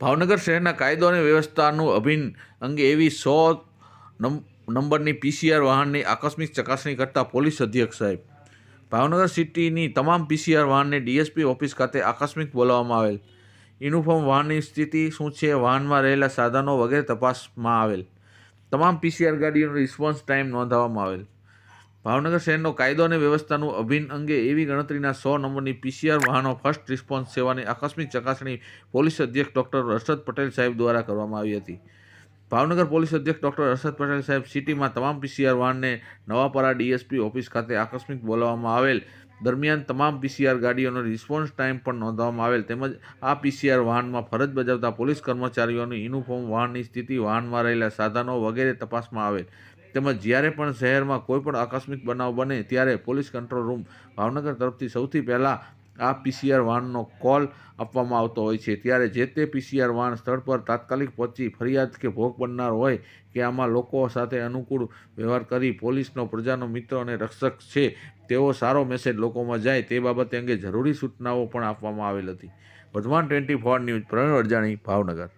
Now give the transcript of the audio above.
ભાવનગર શહેરના કાયદો અને વ્યવસ્થાનું અભિન્ન અંગે એવી સો નંબરની પીસીઆર વાહનની આકસ્મિક ચકાસણી કરતા પોલીસ અધ્યક્ષ સાહેબ. ભાવનગર સિટીની તમામ પીસીઆર વાહનને ડીએસપી ઓફિસ ખાતે આકસ્મિક બોલાવવામાં આવેલ. યુનિફોર્મ વાહનની સ્થિતિ શું છે, વાહનમાં રહેલા સાધનો વગેરે તપાસમાં આવેલ. તમામ પીસીઆર ગાડીઓનો રિસ્પોન્સ ટાઈમ નોંધાવવામાં આવેલ. ભાવનગર શહેરનો કાયદો અને વ્યવસ્થાનું અભિન્ન અંગે એવી ગણતરીના સો નંબરની પીસીઆર વાહનો ફર્સ્ટ રિસ્પોન્સ સેવાની આકસ્મિક ચકાસણી પોલીસ અધ્યક્ષ ડૉક્ટર હર્ષદ પટેલ સાહેબ દ્વારા કરવામાં આવી હતી. ભાવનગર પોલીસ અધ્યક્ષ ડૉક્ટર હર્ષદ પટેલ સાહેબ સિટીમાં તમામ પીસીઆર વાહનને નવાપરા ડીએસપી ઓફિસ ખાતે આકસ્મિક બોલાવવામાં આવેલ. દરમિયાન તમામ પીસીઆર ગાડીઓનો રિસ્પોન્સ ટાઈમ પણ નોંધવામાં આવેલ. તેમજ આ પીસીઆર વાહનમાં ફરજ બજાવતા પોલીસ કર્મચારીઓની યુનિફોર્મ, વાહનની સ્થિતિ, વાહનમાં રહેલા સાધનો વગેરે તપાસમાં આવેલ. તેમજ જ્યારે પણ શહેરમાં કોઈ પણ આકસ્મિક બનાવ બને ત્યારે પોલીસ કંટ્રોલ રૂમ ભાવનગર તરફથી સૌથી પહેલાં આ પીસીઆર વાનનો કોલ આપવામાં આવતો હોય છે. ત્યારે જે તે પીસીઆર વાન સ્થળ પર તાત્કાલિક પહોંચી ફરિયાદ કે ભોગ બનનાર હોય કે આમાં લોકો સાથે અનુકૂળ વ્યવહાર કરી પોલીસનો પ્રજાનો મિત્ર અને રક્ષક છે, તેવો સારો મેસેજ લોકોમાં જાય તે બાબતે અંગે જરૂરી સૂચનાઓ પણ આપવામાં આવેલ હતી. Vardhman twenty four news Pravin Arjani Bhavnagar.